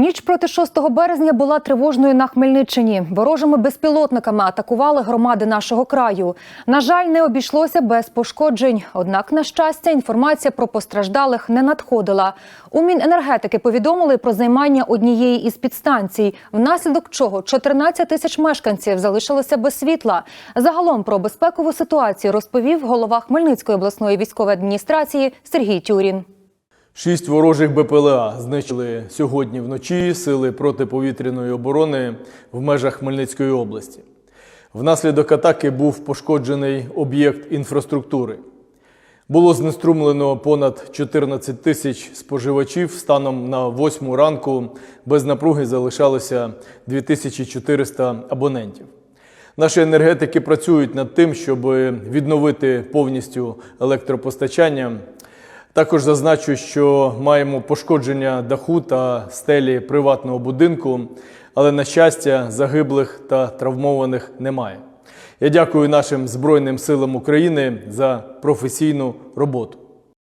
Ніч проти 6 березня була тривожною на Хмельниччині. Ворожими безпілотниками атакували громади нашого краю. На жаль, не обійшлося без пошкоджень. Однак, на щастя, інформація про постраждалих не надходила. У Міненергетики повідомили про займання однієї із підстанцій, внаслідок чого 14 тисяч мешканців залишилися без світла. Загалом про безпекову ситуацію розповів голова Хмельницької обласної військової адміністрації Сергій Тюрін. Шість ворожих БПЛА знищили сьогодні вночі сили протиповітряної оборони в межах Хмельницької області. Внаслідок атаки був пошкоджений об'єкт інфраструктури. Було знеструмлено понад 14 тисяч споживачів. Станом на 8 ранку без напруги залишалося 2400 абонентів. Наші енергетики працюють над тим, щоб відновити повністю електропостачання. Також зазначу, що маємо пошкодження даху та стелі приватного будинку, але на щастя, загиблих та травмованих немає. Я дякую нашим Збройним силам України за професійну роботу.